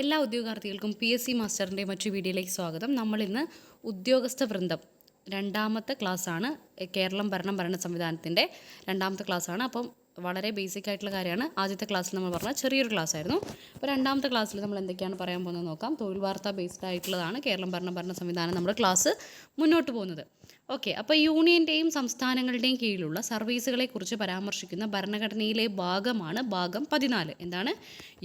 എല്ലാ ഉദ്യോഗാർത്ഥികൾക്കും P S C മാസ്റ്ററിന്റെ മറ്റു വീഡിയോയിലേക്ക് സ്വാഗതം. നമ്മളിന്ന് ഉദ്യോഗസ്ഥ വൃന്ദം രണ്ടാമത്തെ ക്ലാസ്സാണ്. കേരളം ഭരണം ഭരണ സംവിധാനത്തിന്റെ രണ്ടാമത്തെ ക്ലാസ്സാണ്. അപ്പം വളരെ ബേസിക് ആയിട്ടുള്ള കാര്യമാണ്. ആദ്യത്തെ ക്ലാസ്സിൽ നമ്മൾ പറഞ്ഞ ചെറിയൊരു ക്ലാസ് ആയിരുന്നു അപ്പോൾ രണ്ടാമത്തെ ക്ലാസ്സിൽ നമ്മൾ എന്തൊക്കെയാണ് പറയാൻ പോകുന്നത് നോക്കാം. തൊഴിൽ വാർത്ത ബേസ്ഡ് ആയിട്ടുള്ളതാണ് കേരളം ഭരണ ഭരണ സംവിധാനം നമ്മുടെ ക്ലാസ് മുന്നോട്ട് പോകുന്നത്. ഓക്കെ അപ്പോൾ യൂണിയന്റെയും സംസ്ഥാനങ്ങളുടെയും കീഴിലുള്ള സർവീസുകളെക്കുറിച്ച് പരാമർശിക്കുന്ന ഭരണഘടനയിലെ ഭാഗമാണ് ഭാഗം പതിനാല്. എന്താണ്?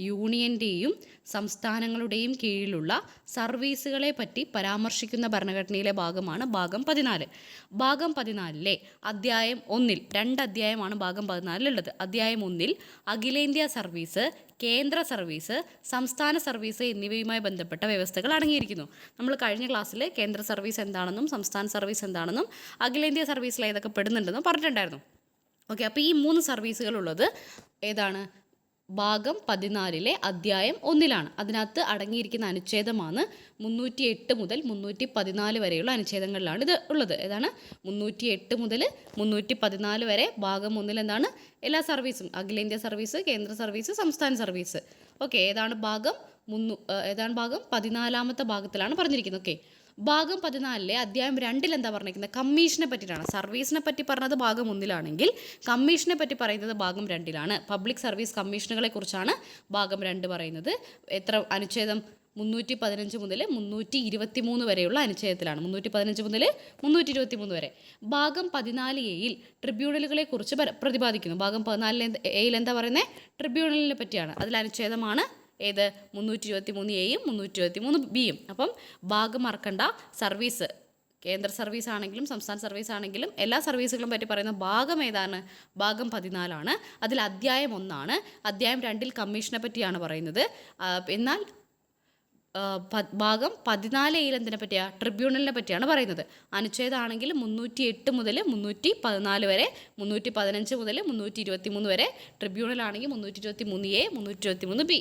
യൂണിയന്റെയും സംസ്ഥാനങ്ങളുടെയും കീഴിലുള്ള സർവീസുകളെ പറ്റി പരാമർശിക്കുന്ന ഭരണഘടനയിലെ ഭാഗമാണ് ഭാഗം പതിനാല്. ഭാഗം പതിനാലിലെ അധ്യായം ഒന്നിൽ രണ്ട് അധ്യായമാണ് ഭാഗം പതിനാലിലുള്ളത്. അധ്യായം ഒന്നിൽ അഖിലേന്ത്യാ സർവീസ് കേന്ദ്ര സർവീസ് സംസ്ഥാന സർവീസ് എന്നിവയുമായി ബന്ധപ്പെട്ട വ്യവസ്ഥകൾ അടങ്ങിയിരിക്കുന്നു. നമ്മൾ കഴിഞ്ഞ ക്ലാസ്സിൽ കേന്ദ്ര സർവീസ് എന്താണെന്നും സംസ്ഥാന സർവീസ് എന്താണെന്നും അഖിലേന്ത്യാ സർവീസിൽ ഏതൊക്കെ പെടുന്നുണ്ടെന്നും പറഞ്ഞിട്ടുണ്ടായിരുന്നു. ഓക്കെ അപ്പോൾ ഈ മൂന്ന് സർവീസുകളുള്ളത് ഏതാണ്? ഭാഗം പതിനാലിലെ അധ്യായം ഒന്നിലാണ്. അതിനകത്ത് അടങ്ങിയിരിക്കുന്ന അനുച്ഛേദമാണ് മുന്നൂറ്റി എട്ട് മുതൽ മുന്നൂറ്റി പതിനാല് വരെയുള്ള അനുച്ഛേദങ്ങളിലാണ് ഇത് ഉള്ളത്. ഏതാണ്? മുന്നൂറ്റി എട്ട് മുതൽ മുന്നൂറ്റി പതിനാല് വരെ ഭാഗം ഒന്നിൽ എന്താണ്? എല്ലാ സർവീസും അഖിലേന്ത്യാ സർവീസ് കേന്ദ്ര സർവീസ് സംസ്ഥാന സർവീസ്. ഓക്കെ ഏതാണ് ഭാഗം മുന്നൂ ഏതാണ് ഭാഗം? പതിനാലാമത്തെ ഭാഗത്തിലാണ് പറഞ്ഞിരിക്കുന്നത്. ഓക്കെ ഭാഗം പതിനാലിലെ അധ്യായം രണ്ടിൽ എന്താ പറഞ്ഞിരിക്കുന്നത്? കമ്മീഷനെ പറ്റിയിട്ടാണ്. സർവീസിനെ പറ്റി പറഞ്ഞത് ഭാഗം ഒന്നിലാണെങ്കിൽ കമ്മീഷനെ പറ്റി പറയുന്നത് ഭാഗം രണ്ടിലാണ്. പബ്ലിക് സർവീസ് കമ്മീഷനുകളെ കുറിച്ചാണ് ഭാഗം രണ്ട് പറയുന്നത്. എത്ര അനുച്ഛേദം? മുന്നൂറ്റി പതിനഞ്ച് മുതൽ മുന്നൂറ്റി ഇരുപത്തി മൂന്ന് വരെയുള്ള അനുച്ഛേദത്തിലാണ്. മുന്നൂറ്റി പതിനഞ്ച് മുതൽ മുന്നൂറ്റി ഇരുപത്തി മൂന്ന് വരെ. ഭാഗം പതിനാല് എയിൽ ട്രിബ്യൂണലുകളെ കുറിച്ച് പ്രതിപാദിക്കുന്നു. ഭാഗം പതിനാലിൽ എന്ത് എയിൽ എന്താ പറയുന്നത് ട്രിബ്യൂണലിനെ പറ്റിയാണ്. അതിൽ അനുച്ഛേദമാണ് ഏത്? മുന്നൂറ്റി ഇരുപത്തി മൂന്ന് എയും മുന്നൂറ്റി ഇരുപത്തി മൂന്ന് ബിയും അപ്പം ഭാഗം മറക്കണ്ട. സർവീസ് കേന്ദ്ര സർവീസ് ആണെങ്കിലും സംസ്ഥാന സർവീസ് ആണെങ്കിലും എല്ലാ സർവീസുകളും പറ്റി പറയുന്ന ഭാഗം ഏതാണ്? ഭാഗം പതിനാലാണ്. അതിൽ അധ്യായം ഒന്നാണ്. അധ്യായം രണ്ടിൽ കമ്മീഷനെ പറ്റിയാണ് പറയുന്നത്. എന്നാൽ ഭാഗം പതിനാല് എന്തിനെ പറ്റിയാണ് ട്രിബ്യൂണലിനെ പറ്റിയാണ് പറയുന്നത്. അനുച്ഛേദമാണെങ്കിൽ മുന്നൂറ്റി എട്ട് മുതൽ മുന്നൂറ്റി പതിനാല് വരെ മുന്നൂറ്റി പതിനഞ്ച് മുതൽ മുന്നൂറ്റി ഇരുപത്തി മൂന്ന് വരെ ട്രിബ്യൂണലാണെങ്കിൽ മുന്നൂറ്റി ഇരുപത്തി മൂന്ന് എ മുന്നൂറ്റി ഇരുപത്തി മൂന്ന് ബി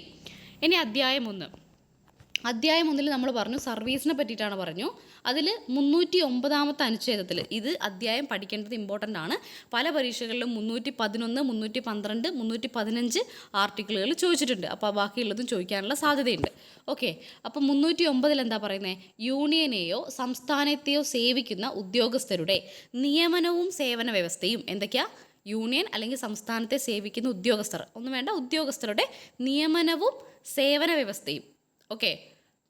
ഇനി അധ്യായം ഒന്ന്. അധ്യായം ഒന്നിൽ നമ്മൾ പറഞ്ഞു സർവീസിനെ പറ്റിയിട്ടാണ് പറഞ്ഞു. അതിൽ മുന്നൂറ്റി ഒമ്പതാമത്തെ അനുച്ഛേദത്തിൽ ഇത് അധ്യായം പഠിക്കേണ്ടത് ഇമ്പോർട്ടന്റ് ആണ്. പല പരീക്ഷകളിലും മുന്നൂറ്റി പതിനൊന്ന് മുന്നൂറ്റി പന്ത്രണ്ട് മുന്നൂറ്റി പതിനഞ്ച് ആർട്ടിക്കിളുകൾ ചോദിച്ചിട്ടുണ്ട്. അപ്പോൾ ബാക്കിയുള്ളതും ചോദിക്കാനുള്ള സാധ്യതയുണ്ട്. ഓക്കെ. അപ്പോൾ മുന്നൂറ്റി ഒമ്പതിൽ എന്താ പറയുന്നത് യൂണിയനെയോ സംസ്ഥാനത്തെയോ സേവിക്കുന്ന ഉദ്യോഗസ്ഥരുടെ നിയമനവും സേവന വ്യവസ്ഥയും എന്തൊക്കെയാ? യൂണിയൻ അല്ലെങ്കിൽ സംസ്ഥാനത്തെ സേവിക്കുന്ന ഉദ്യോഗസ്ഥർ. ഒന്നും വേണ്ട ഉദ്യോഗസ്ഥരുടെ നിയമനവും സേവന വ്യവസ്ഥയും. ഓക്കെ?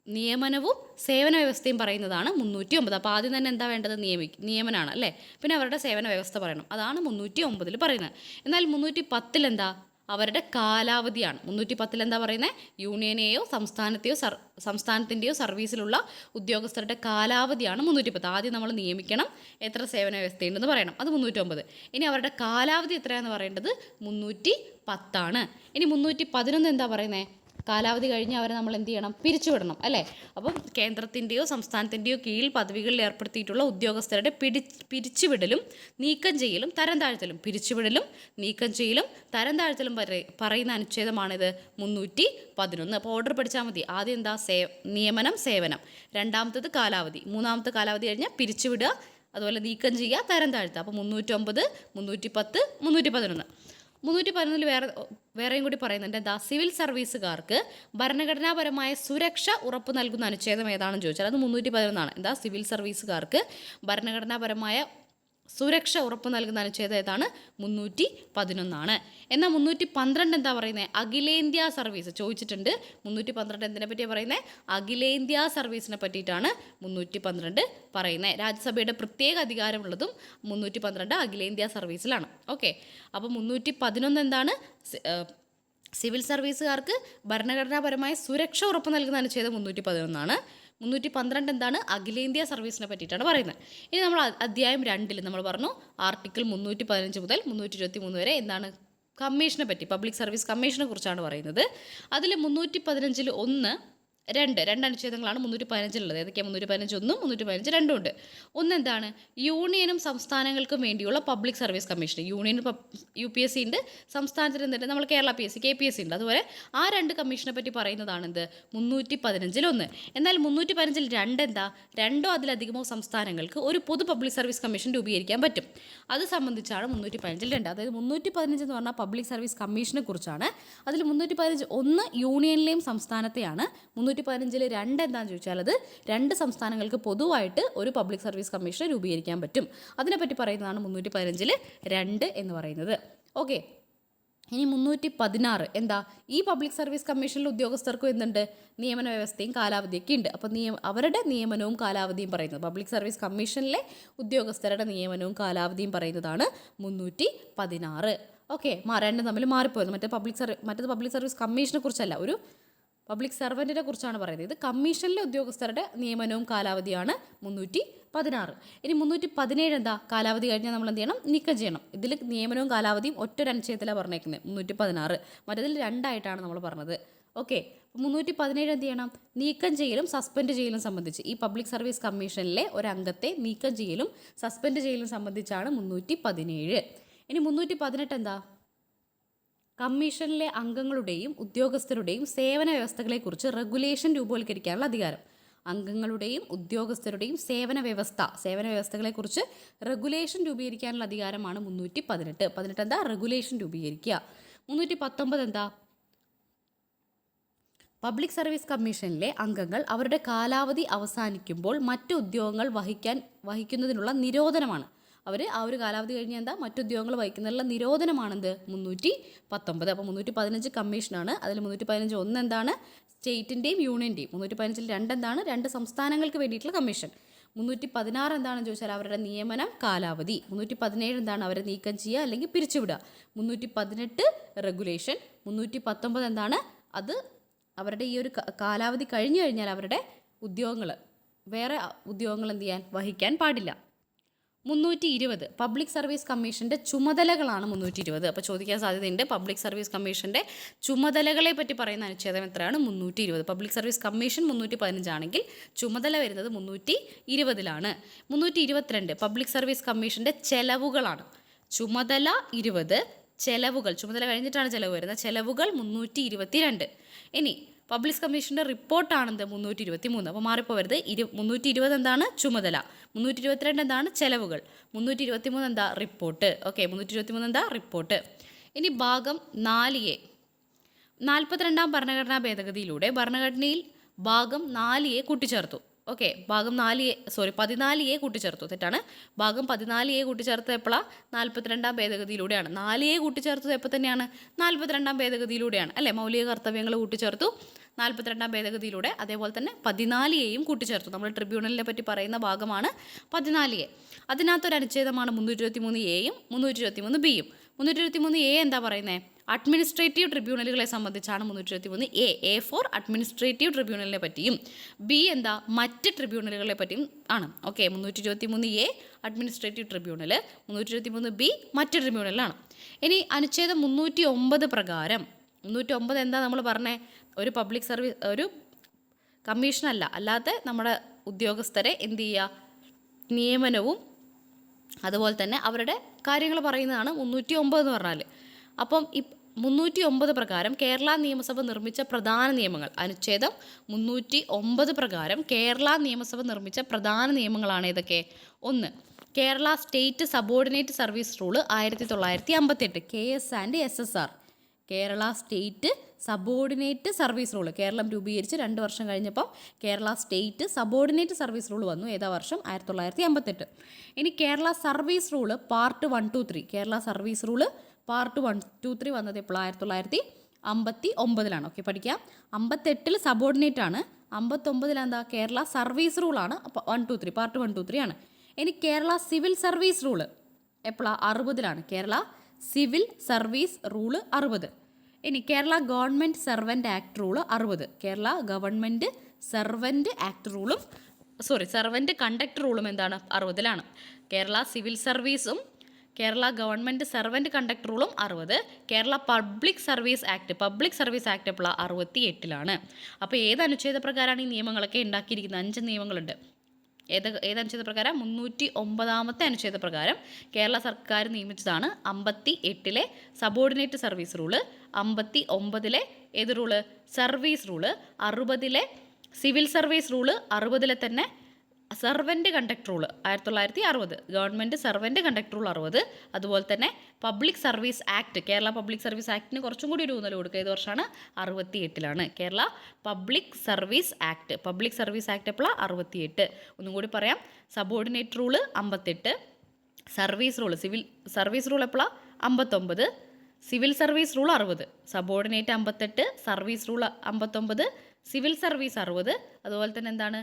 നിയമനവും സേവന വ്യവസ്ഥയും പറയുന്നതാണ് മുന്നൂറ്റി ഒമ്പത് അപ്പോൾ ആദ്യം തന്നെ എന്താ വേണ്ടത്? നിയമി നിയമനാണ് അല്ലേ? പിന്നെ അവരുടെ സേവന വ്യവസ്ഥ പറയണം. അതാണ് മുന്നൂറ്റി ഒമ്പതിൽ പറയുന്നത്. എന്നാൽ മുന്നൂറ്റി പത്തിൽ എന്താ അവരുടെ കാലാവധിയാണ്. മുന്നൂറ്റി പത്തിൽ എന്താ പറയുന്നത് യൂണിയനെയോ സംസ്ഥാനത്തെയോ സർ സംസ്ഥാനത്തിന്റെയോ സർവീസിലുള്ള ഉദ്യോഗസ്ഥരുടെ കാലാവധിയാണ് മുന്നൂറ്റി പത്ത് ആദ്യം നമ്മൾ നിയമിക്കണം എത്ര സേവന വ്യവസ്ഥയുണ്ടെന്ന് പറയണം. അത് മുന്നൂറ്റൊമ്പത്. ഇനി അവരുടെ കാലാവധി എത്രയാണെന്ന് പറയേണ്ടത് മുന്നൂറ്റി പത്താണ് ഇനി മുന്നൂറ്റി പതിനൊന്ന് എന്താ പറയുന്നത് കാലാവധി കഴിഞ്ഞ് അവരെ നമ്മൾ എന്ത് ചെയ്യണം? പിരിച്ചുവിടണം അല്ലേ? അപ്പം കേന്ദ്രത്തിന്റെയോ സംസ്ഥാനത്തിന്റെയോ കീഴിൽ പദവികളിൽ ഏർപ്പെടുത്തിയിട്ടുള്ള ഉദ്യോഗസ്ഥരുടെ പിടി പിരിച്ചുവിടലും നീക്കം ചെയ്യലും തരം താഴ്ത്തലും. പിരിച്ചുവിടലും നീക്കം ചെയ്യലും തരം താഴ്ത്തലും പറയുന്ന അനുച്ഛേദമാണിത്. മുന്നൂറ്റി പതിനൊന്ന്. അപ്പോൾ ഓർഡർ പഠിച്ചാൽ മതി. ആദ്യം എന്താ? സേ നിയമനം സേവനം. രണ്ടാമത്തത് കാലാവധി. മൂന്നാമത്തെ കാലാവധി കഴിഞ്ഞാൽ പിരിച്ചുവിടുക അതുപോലെ നീക്കം ചെയ്യുക തരം താഴ്ത്തുക. അപ്പോൾ മുന്നൂറ്റൊമ്പത് മുന്നൂറ്റി പത്ത് മുന്നൂറ്റി പതിനൊന്ന് മുന്നൂറ്റി പതിനൊന്നിൽ വേറെ വേറെയും കൂടി പറയുന്നുണ്ട്. ദ സിവിൽ സർവീസുകാർക്ക് ഭരണഘടനാപരമായ സുരക്ഷ ഉറപ്പു നൽകുന്ന അനുച്ഛേദം ഏതാണെന്ന് ചോദിച്ചാൽ അത് മുന്നൂറ്റി പതിനൊന്നാണ് എന്താ സിവിൽ സർവീസുകാർക്ക് ഭരണഘടനാപരമായ സുരക്ഷ ഉറപ്പ് നൽകുന്ന അനുച്ഛേദം ഏതാണ്? മുന്നൂറ്റി പതിനൊന്നാണ് എന്നാൽ മുന്നൂറ്റി പന്ത്രണ്ട് എന്താ പറയുന്നത് അഖിലേന്ത്യാ സർവീസ് ചോദിച്ചിട്ടുണ്ട്. മുന്നൂറ്റി പന്ത്രണ്ട് എന്തിനെ പറ്റിയാണ് പറയുന്നത് അഖിലേന്ത്യാ സർവീസിനെ പറ്റിയിട്ടാണ് മുന്നൂറ്റി പന്ത്രണ്ട് പറയുന്നത് രാജ്യസഭയുടെ പ്രത്യേക അധികാരമുള്ളതും മുന്നൂറ്റി പന്ത്രണ്ട് അഖിലേന്ത്യാ സർവീസിലാണ്. ഓക്കെ. അപ്പോൾ മുന്നൂറ്റി പതിനൊന്ന് എന്താണ് സിവിൽ സർവീസുകാർക്ക് ഭരണഘടനാപരമായ സുരക്ഷ ഉറപ്പ് നൽകുന്ന അനുച്ഛേദം മുന്നൂറ്റി പതിനൊന്നാണ് മുന്നൂറ്റി പന്ത്രണ്ട് എന്താണ് അഖിലേന്ത്യാ സർവീസിനെ പറ്റിയിട്ടാണ് പറയുന്നത്. ഇനി നമ്മൾ അധ്യായം രണ്ടിൽ നമ്മൾ പറഞ്ഞു ആർട്ടിക്കിൾ മുന്നൂറ്റി പതിനഞ്ച് മുതൽ മുന്നൂറ്റി ഇരുപത്തി മൂന്ന് വരെ എന്താണ് കമ്മീഷനെ പറ്റി പബ്ലിക് സർവീസ് കമ്മീഷനെ കുറിച്ചാണ് പറയുന്നത്. അതിൽ മുന്നൂറ്റി പതിനഞ്ചിൽ ഒന്ന് രണ്ട്. രണ്ട് അനുച്ഛേദങ്ങളാണ് മുന്നൂറ്റി പതിനഞ്ചിലുള്ളത് ഏതൊക്കെയാണ് മുന്നൂറ്റി പതിനഞ്ച് ഒന്നും മുന്നൂറ്റി പതിനഞ്ച് രണ്ടും ഉണ്ട് ഒന്ന് എന്താണ് യൂണിയനും സംസ്ഥാനങ്ങൾക്കും വേണ്ടിയുള്ള public service commission union U P S C ഉണ്ട് സംസ്ഥാനത്തിന് എന്തുണ്ട്? നമ്മൾ Kerala P S C K P S C ഉണ്ട് അതുപോലെ ആ രണ്ട് കമ്മീഷനെ പറ്റി പറയുന്നതാണ് എന്ത് മുന്നൂറ്റി പതിനഞ്ചിൽ ഒന്ന് എന്നാൽ മുന്നൂറ്റി പതിനഞ്ചിൽ രണ്ട് എന്താ രണ്ടോ അതിലധികമോ സംസ്ഥാനങ്ങൾക്ക് ഒരു പൊതു പബ്ലിക് സർവീസ് കമ്മീഷൻ രൂപീകരിക്കാൻ പറ്റും. അത് സംബന്ധിച്ചാണ് മുന്നൂറ്റി പതിനഞ്ചിൽ രണ്ട്. അതായത് മുന്നൂറ്റി പതിനഞ്ച് എന്ന് പറഞ്ഞാൽ പബ്ലിക് സർവീസ് കമ്മീഷനെ കുറിച്ചാണ്. അതിൽ മുന്നൂറ്റി പതിനഞ്ച് ഒന്ന് യൂണിയനിലെയും സംസ്ഥാനത്തെയാണ്. മുന്നൂറ്റി പതിനഞ്ചിൽ രണ്ട് എന്താണെന്ന് ചോദിച്ചാൽ അത് രണ്ട് സംസ്ഥാനങ്ങൾക്ക് പൊതുവായിട്ട് ഒരു പബ്ലിക് സർവീസ് കമ്മീഷനെ രൂപീകരിക്കാൻ പറ്റും. അതിനെപ്പറ്റി പറയുന്നതാണ് മുന്നൂറ്റി പതിനഞ്ചിൽ രണ്ട് എന്ന് പറയുന്നത്. ഓക്കെ. ഇനി മുന്നൂറ്റി പതിനാറ് എന്താ? ഈ പബ്ലിക് സർവീസ് കമ്മീഷനിൽ ഉദ്യോഗസ്ഥർക്കും എന്തുണ്ട്? നിയമന വ്യവസ്ഥയും കാലാവധിയൊക്കെ ഉണ്ട്. അപ്പോൾ നിയമ അവരുടെ നിയമനവും കാലാവധിയും പറയുന്നത്. പബ്ലിക് സർവീസ് കമ്മീഷനിലെ ഉദ്യോഗസ്ഥരുടെ നിയമനവും കാലാവധിയും പറയുന്നതാണ് മുന്നൂറ്റി പതിനാറ് ഓക്കെ രണ്ടും തമ്മിൽ മാറിപ്പോയത് മറ്റേ പബ്ലിക് സർവീസ് മറ്റേത് പബ്ലിക് സർവീസ് കമ്മീഷനെ കുറിച്ചല്ല. ഒരു പബ്ലിക് സർവന്റിനെ കുറിച്ചാണ് പറയുന്നത്. ഇത് കമ്മീഷനിലെ ഉദ്യോഗസ്ഥരുടെ നിയമനവും കാലാവധിയാണ് മുന്നൂറ്റി പതിനാറ്. ഇനി മുന്നൂറ്റി പതിനേഴ് എന്താ? കാലാവധി കഴിഞ്ഞാൽ നമ്മൾ എന്ത് ചെയ്യണം? നീക്കം ചെയ്യണം. ഇതിൽ നിയമനവും കാലാവധിയും ഒറ്റൊരു അനുച്ഛേദത്തിലാണ് പറഞ്ഞേക്കുന്നത്. മുന്നൂറ്റി പതിനാറ്. മറ്റതിൽ രണ്ടായിട്ടാണ് നമ്മൾ പറഞ്ഞത്. ഓക്കെ. മുന്നൂറ്റി പതിനേഴ് എന്ത് ചെയ്യണം? നീക്കം ചെയ്യലും സസ്പെൻഡ് ചെയ്യലും സംബന്ധിച്ച്. ഈ പബ്ലിക് സർവീസ് കമ്മീഷനിലെ ഒരു അംഗത്തെ നീക്കം ചെയ്യലും സസ്പെൻഡ് ചെയ്യലും സംബന്ധിച്ചാണ് മുന്നൂറ്റി പതിനേഴ്. ഇനി മുന്നൂറ്റി പതിനെട്ട് എന്താ? കമ്മീഷനിലെ അംഗങ്ങളുടെയും ഉദ്യോഗസ്ഥരുടെയും സേവന വ്യവസ്ഥകളെക്കുറിച്ച് റെഗുലേഷൻ രൂപവൽക്കരിക്കാനുള്ള അധികാരം. അംഗങ്ങളുടെയും ഉദ്യോഗസ്ഥരുടെയും സേവന വ്യവസ്ഥ സേവന വ്യവസ്ഥകളെക്കുറിച്ച് റെഗുലേഷൻ രൂപീകരിക്കാനുള്ള അധികാരമാണ് മുന്നൂറ്റി പതിനെട്ട്. പതിനെട്ട് എന്താ? റെഗുലേഷൻ രൂപീകരിക്കുക. മുന്നൂറ്റി പത്തൊമ്പത് എന്താ? പബ്ലിക് സർവീസ് കമ്മീഷനിലെ അംഗങ്ങൾ അവരുടെ കാലാവധി അവസാനിക്കുമ്പോൾ മറ്റ് ഉദ്യോഗങ്ങൾ വഹിക്കാൻ വഹിക്കുന്നതിനുള്ള നിരോധനമാണ്. അവർ ആ ഒരു കാലാവധി കഴിഞ്ഞ് എന്താ മറ്റു ഉദ്യോഗങ്ങൾ വഹിക്കുന്നതിനുള്ള നിരോധനമാണെന്ത്? മുന്നൂറ്റി പത്തൊമ്പത്. അപ്പോൾ മുന്നൂറ്റി പതിനഞ്ച് കമ്മീഷനാണ്. അതിൽ മുന്നൂറ്റി പതിനഞ്ച് ഒന്ന് എന്താണ് സ്റ്റേറ്റിന്റെയും യൂണിയന്റെയും മുന്നൂറ്റി പതിനഞ്ചിൽ രണ്ട് എന്താണ് രണ്ട് സംസ്ഥാനങ്ങൾക്ക് വേണ്ടിയിട്ടുള്ള കമ്മീഷൻ. മുന്നൂറ്റി പതിനാറ് എന്താണെന്ന് ചോദിച്ചാൽ അവരുടെ നിയമനം കാലാവധി. മുന്നൂറ്റി പതിനേഴ് എന്താണ് അവരെ നീക്കം ചെയ്യുക അല്ലെങ്കിൽ പിരിച്ചുവിടുക. മുന്നൂറ്റി പതിനെട്ട് റെഗുലേഷൻ. മുന്നൂറ്റി പത്തൊമ്പത് എന്താണ്? അത് അവരുടെ ഈ ഒരു കാലാവധി കഴിഞ്ഞു കഴിഞ്ഞാൽ അവരുടെ ഉദ്യോഗങ്ങൾ വേറെ ഉദ്യോഗങ്ങൾ എന്ത് ചെയ്യാൻ? വഹിക്കാൻ പാടില്ല. മുന്നൂറ്റി ഇരുപത് പബ്ലിക് സർവീസ് കമ്മീഷന്റെ ചുമതലകളാണ് മുന്നൂറ്റി ഇരുപത് അപ്പോൾ ചോദിക്കാൻ സാധ്യതയുണ്ട് പബ്ലിക് സർവീസ് കമ്മീഷന്റെ ചുമതലകളെ പറ്റി പറയുന്ന അനുച്ഛേദം എത്രയാണ്? മുന്നൂറ്റി ഇരുപത് പബ്ലിക് സർവീസ് കമ്മീഷൻ മുന്നൂറ്റി പതിനഞ്ചാണെങ്കിൽ ചുമതല വരുന്നത് മുന്നൂറ്റി ഇരുപതിലാണ് മുന്നൂറ്റി ഇരുപത്തിരണ്ട് പബ്ലിക് സർവീസ് കമ്മീഷന്റെ ചെലവുകളാണ്. ചുമതല ഇരുപത് ചെലവുകൾ. ചുമതല കഴിഞ്ഞിട്ടാണ് ചെലവ് വരുന്നത്. ചെലവുകൾ മുന്നൂറ്റി ഇരുപത്തി രണ്ട് ഇനി പബ്ലിക് കമ്മീഷന്റെ റിപ്പോർട്ടാണെന്ത് മുന്നൂറ്റി ഇരുപത്തി മൂന്ന് അപ്പോൾ മാറിപ്പോവരുത്. ഇരു മുന്നൂറ്റി ഇരുപത് എന്താണ്? ചുമതല. മുന്നൂറ്റി ഇരുപത്തിരണ്ട് എന്താണ്? ചെലവുകൾ. മുന്നൂറ്റി ഇരുപത്തി മൂന്ന് എന്താ? റിപ്പോർട്ട്. ഓക്കെ മുന്നൂറ്റി ഇരുപത്തി മൂന്ന് എന്താ? റിപ്പോർട്ട്. ഇനി ഭാഗം നാല് എ നാൽപ്പത്തിരണ്ടാം ഭരണഘടനാ ഭേദഗതിയിലൂടെ ഭരണഘടനയിൽ ഭാഗം നാല് എ കൂട്ടിച്ചേർത്തു. ഓക്കെ ഭാഗം നാല് എ സോറി പതിനാല് എ കൂട്ടിച്ചേർത്തു. തെറ്റാണ്. ഭാഗം പതിനാല് എ കൂട്ടിച്ചേർത്തത് എപ്പോഴാണ് നാൽപ്പത്തിരണ്ടാം ഭേദഗതിയിലൂടെയാണ്. നാല് എ കൂട്ടിച്ചേർത്തത് എപ്പോൾ തന്നെയാണ്? നാൽപ്പത്തിരണ്ടാം ഭേദഗതിയിലൂടെയാണ്. അല്ലേ? മൗലിക കർത്തവ്യങ്ങൾ കൂട്ടിച്ചേർത്തു. നാൽപ്പത്തിരണ്ടാം ഭേദഗതിയിലൂടെ അതേപോലെ തന്നെ പതിനാല് എയും കൂട്ടിച്ചേർത്തു. നമ്മൾ ട്രിബ്യൂണലിനെ പറ്റി പറയുന്ന ഭാഗമാണ് പതിനാല് എ. അതിനകത്തൊരു അനുച്ഛേദമാണ് മുന്നൂറ്റി ഇരുപത്തി മൂന്ന് എയും മുന്നൂറ്റി ഇരുപത്തി മൂന്ന് ബിയും. മുന്നൂറ്റി ഇരുപത്തി മൂന്ന് എ എന്താ പറയുന്നത് അഡ്മിനിസ്ട്രേറ്റീവ് ട്രിബ്യൂണലുകളെ സംബന്ധിച്ചാണ് മുന്നൂറ്റി ഇരുപത്തി മൂന്ന് എ എ ഫോർ അഡ്മിനിസ്ട്രേറ്റീവ് ട്രിബ്യൂണലിനെ പറ്റിയും ബി എന്താ മറ്റ് ട്രിബ്യൂണലുകളെ പറ്റിയും ആണ്. ഓക്കെ മുന്നൂറ്റി ഇരുപത്തി മൂന്ന് എ അഡ്മിനിസ്ട്രേറ്റീവ് ട്രിബ്യൂണൽ മുന്നൂറ്റി ഇരുപത്തി മൂന്ന് ബി മറ്റ് ട്രിബ്യൂണലാണ് ഇനി അനുച്ഛേദം മുന്നൂറ്റി ഒമ്പത് പ്രകാരം മുന്നൂറ്റി ഒമ്പത് എന്താ നമ്മൾ പറഞ്ഞേ? ഒരു പബ്ലിക് സർവീസ് ഒരു കമ്മീഷനല്ല അല്ലാതെ നമ്മുടെ ഉദ്യോഗസ്ഥരെ എന്ത് ചെയ്യുക നിയമനവും അതുപോലെ തന്നെ അവരുടെ കാര്യങ്ങൾ പറയുന്നതാണ് മുന്നൂറ്റി ഒമ്പത് എന്ന് പറഞ്ഞാൽ അപ്പം മുന്നൂറ്റി ഒമ്പത് പ്രകാരം കേരള നിയമസഭ നിർമ്മിച്ച പ്രധാന നിയമങ്ങൾ. അനുച്ഛേദം മുന്നൂറ്റി ഒമ്പത് പ്രകാരം കേരള നിയമസഭ നിർമ്മിച്ച പ്രധാന നിയമങ്ങളാണ് ഇതൊക്കെ ഒന്ന് Kerala state subordinate service rule ആയിരത്തി തൊള്ളായിരത്തി അമ്പത്തെട്ട് K S and S S R. Kerala state subordinate service rule Keralam രൂപീകരിച്ച് രണ്ട് വർഷം കഴിഞ്ഞപ്പോൾ Kerala state subordinate service rule വന്നു. ഏതാ വർഷം? ആയിരത്തി തൊള്ളായിരത്തി അമ്പത്തെട്ട് ഇനി Kerala service rule part one two three. Kerala service rule part one two three വന്നത് എപ്പോഴും? ആയിരത്തി തൊള്ളായിരത്തി അമ്പത്തി ഒമ്പതിലാണ് ഓക്കെ പഠിക്കാം. അമ്പത്തെട്ടിൽ സബോർഡിനേറ്റ് ആണ്. അമ്പത്തൊമ്പതിൽ എന്താ? കേരള സർവീസ് റൂളാണ് അപ്പോൾ one two three part one two three ആണ്. ഇനി കേരള സിവിൽ സർവീസ് റൂൾ എപ്പോഴാണ് അറുപതിലാണ്. കേരള സിവിൽ സർവീസ് റൂൾ അറുപത്. ഇനി Kerala government servant act rule അറുപത്. കേരള ഗവൺമെന്റ് സെർവന്റ് ആക്ട് റൂളും സോറി സെർവന്റ് കണ്ടക്ട് റൂളും എന്താണ്? അറുപതിലാണ്. കേരള സിവിൽ സർവീസും കേരള ഗവൺമെന്റ് സെർവന്റ് കണ്ടക്ട് റൂളും അറുപത് Kerala public service act public service act ഇപ്പോൾ അറുപത്തി എട്ടിലാണ് അപ്പോൾ ഏത് അനുച്ഛേദ പ്രകാരമാണ് ഈ നിയമങ്ങളൊക്കെ ഉണ്ടാക്കിയിരിക്കുന്നത്? അഞ്ച് നിയമങ്ങളുണ്ട്. ഏത് ഏത് അനുച്ഛേദ പ്രകാരം? മുന്നൂറ്റി ഒമ്പതാമത്തെ അനുച്ഛേദ പ്രകാരം കേരള സർക്കാർ നിയമിച്ചതാണ് അമ്പത്തി എട്ടിലെ സബോർഡിനേറ്റ് സർവീസ് റൂൾ അമ്പത്തി ഒമ്പതിലെ ഏത് റൂൾ സർവീസ് റൂൾ അറുപതിലെ സിവിൽ സർവീസ് റൂൾ അറുപതിലെ തന്നെ സെർവന്റ് കണ്ടക്ട് റൂൾ ആയിരത്തി തൊള്ളായിരത്തി അറുപത്. ഗവൺമെന്റ് സെർവന്റ് കണ്ടക്ട് റൂൾ അറുപത്. അതുപോലെ തന്നെ public service act Kerala public service ആക്ടിന് കുറച്ചും കൂടി ഒരു ഊന്നൽ കൊടുക്കുക. ഏത് വർഷമാണ്? അറുപത്തി എട്ടിലാണ് Kerala public service act public service act എപ്പോഴാണ് അറുപത്തി എട്ട് ഒന്നും കൂടി പറയാം. സബോർഡിനേറ്റ് റൂൾ അമ്പത്തെട്ട്. Service rule civil service rule എപ്പോഴാണ് അമ്പത്തൊമ്പത്. സിവിൽ സർവീസ് റൂൾ അറുപത്. സബോർഡിനേറ്റ് അമ്പത്തെട്ട് സർവീസ് റൂൾ അമ്പത്തൊമ്പത് സിവിൽ സർവീസ് അറുപത്. അതുപോലെ തന്നെ എന്താണ്?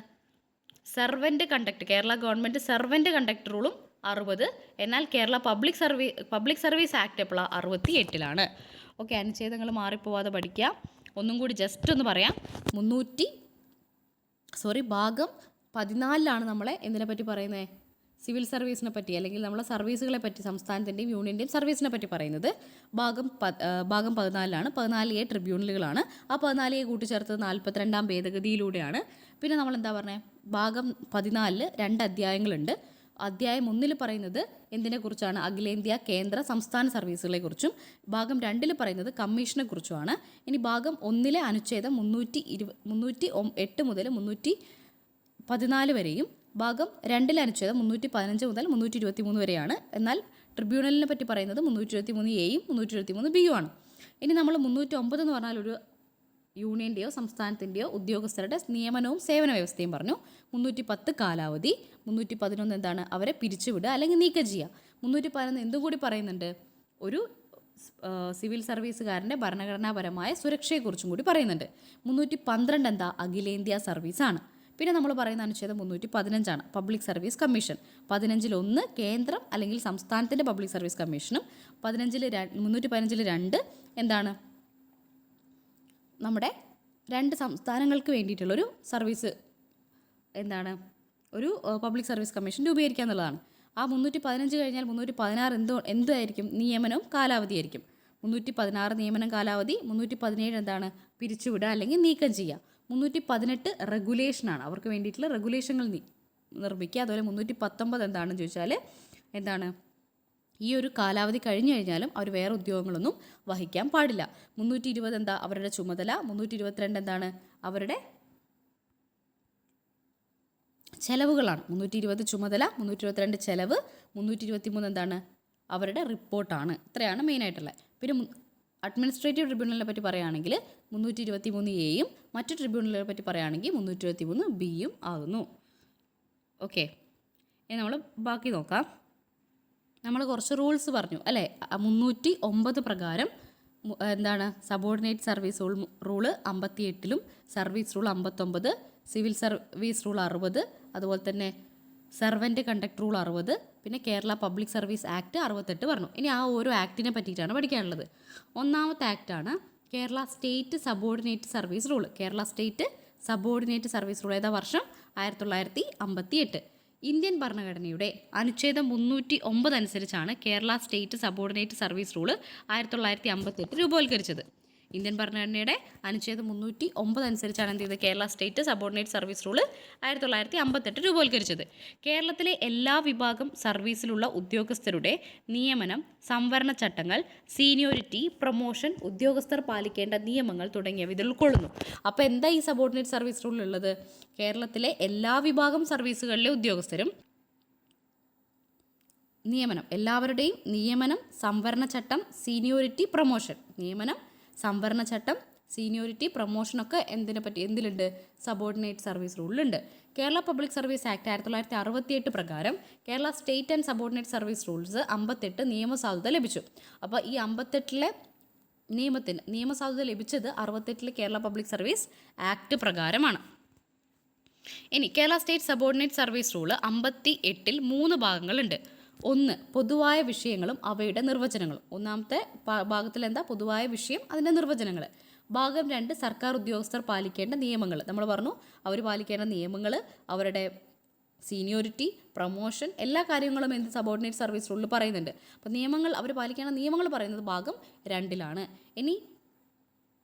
Servant conduct Kerala government servant conduct റൂളും അറുപത്. എന്നാൽ Kerala public service public service act എപ്പോഴാണ് അറുപത്തി എട്ടിലാണ് ഓക്കെ അനുച്ഛേദങ്ങൾ മാറിപ്പോവാതെ പഠിക്കുക ഒന്നും കൂടി ജസ്റ്റ് ഒന്ന് പറയാം. മുന്നൂറ്റി സോറി ഭാഗം പതിനാലിലാണ് നമ്മളെ എന്തിനെപ്പറ്റി പറയുന്നത് സിവിൽ സർവീസിനെ പറ്റി അല്ലെങ്കിൽ നമ്മളെ സർവീസുകളെ പറ്റി സംസ്ഥാനത്തിന്റെയും യൂണിയന്റെയും സർവീസിനെ പറ്റി പറയുന്നത് ഭാഗം പ ഭാഗം പതിനാലിലാണ്. പതിനാല് എ ട്രിബ്യൂണലുകളാണ്. ആ പതിനാല് എ കൂട്ടിച്ചേർത്തത് നാൽപ്പത്തിരണ്ടാം ഭേദഗതിയിലൂടെയാണ്. പിന്നെ നമ്മൾ എന്താ പറഞ്ഞത് ഭാഗം പതിനാലിൽ രണ്ട് അധ്യായങ്ങളുണ്ട്. അധ്യായം ഒന്നിൽ പറയുന്നത് എന്തിനെക്കുറിച്ചാണ് അഖിലേന്ത്യാ കേന്ദ്ര സംസ്ഥാന സർവീസുകളെ കുറിച്ചും ഭാഗം രണ്ടിൽ പറയുന്നത് കമ്മീഷനെ കുറിച്ചുമാണ്. ഇനി ഭാഗം ഒന്നിലെ അനുച്ഛേദം മുന്നൂറ്റി ഇരുപ മുന്നൂറ്റി എട്ട് മുതൽ മുന്നൂറ്റി പതിനാല് വരെയും ഭാഗം രണ്ടിലെ അനുച്ഛേദം മുന്നൂറ്റി പതിനഞ്ച് മുതൽ മുന്നൂറ്റി ഇരുപത്തി മൂന്ന് വരെയാണ്. എന്നാൽ ട്രിബ്യൂണലിനെ പറ്റി പറയുന്നത് മുന്നൂറ്റി ഇരുപത്തി മൂന്ന് എയും മുന്നൂറ്റി ഇരുപത്തി മൂന്ന് ബിയും ആണ്. ഇനി നമ്മൾ മുന്നൂറ്റി ഒമ്പത് എന്ന് പറഞ്ഞാൽ ഒരു യൂണിയന്റെയോ സംസ്ഥാനത്തിന്റെയോ ഉദ്യോഗസ്ഥരുടെ നിയമനവും സേവന വ്യവസ്ഥയും പറഞ്ഞു. മുന്നൂറ്റി പത്ത് കാലാവധി മുന്നൂറ്റി പതിനൊന്ന് എന്താണ് അവരെ പിരിച്ചുവിടുക അല്ലെങ്കിൽ നീക്കം ചെയ്യുക. മുന്നൂറ്റി പതിനൊന്ന് എന്തും കൂടി പറയുന്നുണ്ട്? ഒരു സിവിൽ സർവീസുകാരന്റെ ഭരണഘടനാപരമായ സുരക്ഷയെക്കുറിച്ചും കൂടി പറയുന്നുണ്ട്. മുന്നൂറ്റി പന്ത്രണ്ട് എന്താ? അഖിലേന്ത്യാ സർവീസാണ്. പിന്നെ നമ്മൾ പറയുന്ന അനുച്ഛേദം മുന്നൂറ്റി പതിനഞ്ചാണ് പബ്ലിക് സർവീസ് കമ്മീഷൻ പതിനഞ്ചിൽ ഒന്ന് കേന്ദ്രം അല്ലെങ്കിൽ സംസ്ഥാനത്തിന്റെ പബ്ലിക് സർവീസ് കമ്മീഷനും പതിനഞ്ചിൽ മുന്നൂറ്റി പതിനഞ്ചിൽ രണ്ട് എന്താണ്? നമ്മുടെ രണ്ട് സംസ്ഥാനങ്ങൾക്ക് വേണ്ടിയിട്ടുള്ളൊരു സർവീസ് എന്താണ്? ഒരു പബ്ലിക് സർവീസ് കമ്മീഷൻ രൂപീകരിക്കുക എന്നുള്ളതാണ്. ആ മുന്നൂറ്റി പതിനഞ്ച് കഴിഞ്ഞാൽ മുന്നൂറ്റി പതിനാറ് എന്തോ എന്തായിരിക്കും? നിയമനവും കാലാവധിയായിരിക്കും മുന്നൂറ്റി പതിനാറ് നിയമനം കാലാവധി മുന്നൂറ്റി പതിനേഴ് എന്താണ്? പിരിച്ചുവിടുക അല്ലെങ്കിൽ നീക്കം ചെയ്യുക. മുന്നൂറ്റി പതിനെട്ട് റെഗുലേഷനാണ്. അവർക്ക് വേണ്ടിയിട്ടുള്ള റെഗുലേഷനുകൾ നീ നിർമ്മിക്കുക. അതുപോലെ മുന്നൂറ്റി പത്തൊമ്പത് എന്താണെന്ന് ചോദിച്ചാൽ എന്താണ്? ഈ ഒരു കാലാവധി കഴിഞ്ഞു കഴിഞ്ഞാലും അവർ വേറെ ഉദ്യോഗങ്ങളൊന്നും വഹിക്കാൻ പാടില്ല. മുന്നൂറ്റി ഇരുപത് എന്താ അവരുടെ ചുമതല? മുന്നൂറ്റി ഇരുപത്തിരണ്ട് എന്താണ് അവരുടെ ചെലവുകളാണ്. മുന്നൂറ്റി ഇരുപത് ചുമതല മുന്നൂറ്റി ഇരുപത്തിരണ്ട് ചെലവ് മുന്നൂറ്റി ഇരുപത്തി മൂന്ന് എന്താണ് അവരുടെ റിപ്പോർട്ടാണ്. ഇത്രയാണ് മെയിനായിട്ടുള്ളത് പിന്നെ അഡ്മിനിസ്ട്രേറ്റീവ് ട്രിബ്യൂണലിനെ പറ്റി പറയുകയാണെങ്കിൽ മുന്നൂറ്റി ഇരുപത്തി മൂന്ന് എയും മറ്റ് ട്രിബ്യൂണലുകളെ പറ്റി പറയുകയാണെങ്കിൽ മുന്നൂറ്റി ഇരുപത്തി മൂന്ന് ബിയും ആകുന്നു. ഓക്കെ ഇനി നമ്മൾ ബാക്കി നോക്കാം. നമ്മൾ കുറച്ച് റൂൾസ് പറഞ്ഞു. അല്ലേ? മുന്നൂറ്റി ഒമ്പത് പ്രകാരം എന്താണ്? സബോർഡിനേറ്റ് സർവീസ് റൂൾ റൂൾ അമ്പത്തി എട്ടിലും സർവീസ് റൂൾ അമ്പത്തൊമ്പത് സിവിൽ സർവീസ് റൂൾ അറുപത് അതുപോലെ തന്നെ സെർവന്റ് കണ്ടക്ട് റൂൾ അറുപത് പിന്നെ കേരള പബ്ലിക് സർവീസ് ആക്ട് അറുപത്തെട്ട് പറഞ്ഞു. ഇനി ആ ഓരോ ആക്ടിനെ പറ്റിയിട്ടാണ് പഠിക്കാനുള്ളത്. ഒന്നാമത്തെ ആക്റ്റാണ് Kerala state subordinate service rule. Kerala state subordinate service rule ഏതാ വർഷം? ആയിരത്തി തൊള്ളായിരത്തി അമ്പത്തി എട്ട് ഇന്ത്യൻ ഭരണഘടനയുടെ അനുച്ഛേദം മുന്നൂറ്റി ഒമ്പത് അനുസരിച്ചാണ് Kerala state subordinate service rule ആയിരത്തി തൊള്ളായിരത്തി അമ്പത്തി എട്ട് രൂപവൽക്കരിച്ചത്. ഇന്ത്യൻ ഭരണഘടനയുടെ അനുച്ഛേദം മുന്നൂറ്റി ഒമ്പത് അനുസരിച്ചാണ് എന്ത് ചെയ്തത്? Kerala state subordinate service rule ആയിരത്തി തൊള്ളായിരത്തി അമ്പത്തെട്ട് രൂപവൽക്കരിച്ചത്. കേരളത്തിലെ എല്ലാ വിഭാഗം സർവീസിലുള്ള ഉദ്യോഗസ്ഥരുടെ നിയമനം സംവരണ ചട്ടങ്ങൾ സീനിയോരിറ്റി പ്രൊമോഷൻ ഉദ്യോഗസ്ഥർ പാലിക്കേണ്ട നിയമങ്ങൾ തുടങ്ങിയവ ഇതിൽ ഉൾക്കൊള്ളുന്നു. അപ്പോൾ എന്താ ഈ സബോർഡിനേറ്റ് സർവീസ് റൂളിലുള്ളത് കേരളത്തിലെ എല്ലാ വിഭാഗം സർവീസുകളിലെ ഉദ്യോഗസ്ഥരും നിയമനം എല്ലാവരുടെയും നിയമനം സംവരണ ചട്ടം സീനിയോരിറ്റി പ്രൊമോഷൻ നിയമനം സംവരണ ചട്ടം സീനിയോറിറ്റി പ്രൊമോഷനൊക്കെ എന്തിനെ പറ്റി എന്തിലുണ്ട്? സബോർഡിനേറ്റ് സർവീസ് റൂളിലുണ്ട്. കേരള പബ്ലിക് സർവീസ് ആക്ട് ആയിരത്തി തൊള്ളായിരത്തി അറുപത്തിയെട്ട് പ്രകാരം Kerala state and subordinate service rules അമ്പത്തെട്ട് നിയമസാധുത ലഭിച്ചു. അപ്പോൾ ഈ അമ്പത്തെട്ടിലെ നിയമത്തിന് നിയമസാധുത ലഭിച്ചത് അറുപത്തെട്ടിലെ കേരള പബ്ലിക് സർവീസ് ആക്ട് പ്രകാരമാണ്. ഇനി Kerala state subordinate service rule അമ്പത്തി എട്ടിൽ മൂന്ന് ഭാഗങ്ങളുണ്ട്. ഒന്ന് പൊതുവായ വിഷയങ്ങളും അവയുടെ നിർവചനങ്ങളും. ഒന്നാമത്തെ ഭാഗത്തിൽ എന്താ പൊതുവായ വിഷയം അതിന്റെ നിർവചനങ്ങൾ ഭാഗം രണ്ട് സർക്കാർ ഉദ്യോഗസ്ഥർ പാലിക്കേണ്ട നിയമങ്ങൾ നമ്മൾ പറഞ്ഞു അവർ പാലിക്കേണ്ട നിയമങ്ങൾ അവരുടെ സീനിയോറിറ്റി പ്രൊമോഷൻ എല്ലാ കാര്യങ്ങളും എന്ത് സബോർഡിനേറ്റ് സർവീസ് റൂളിൽ പറയുന്നുണ്ട്. അപ്പോൾ നിയമങ്ങൾ അവർ പാലിക്കേണ്ട നിയമങ്ങൾ പറയുന്നത് ഭാഗം രണ്ടിലാണ്. ഇനി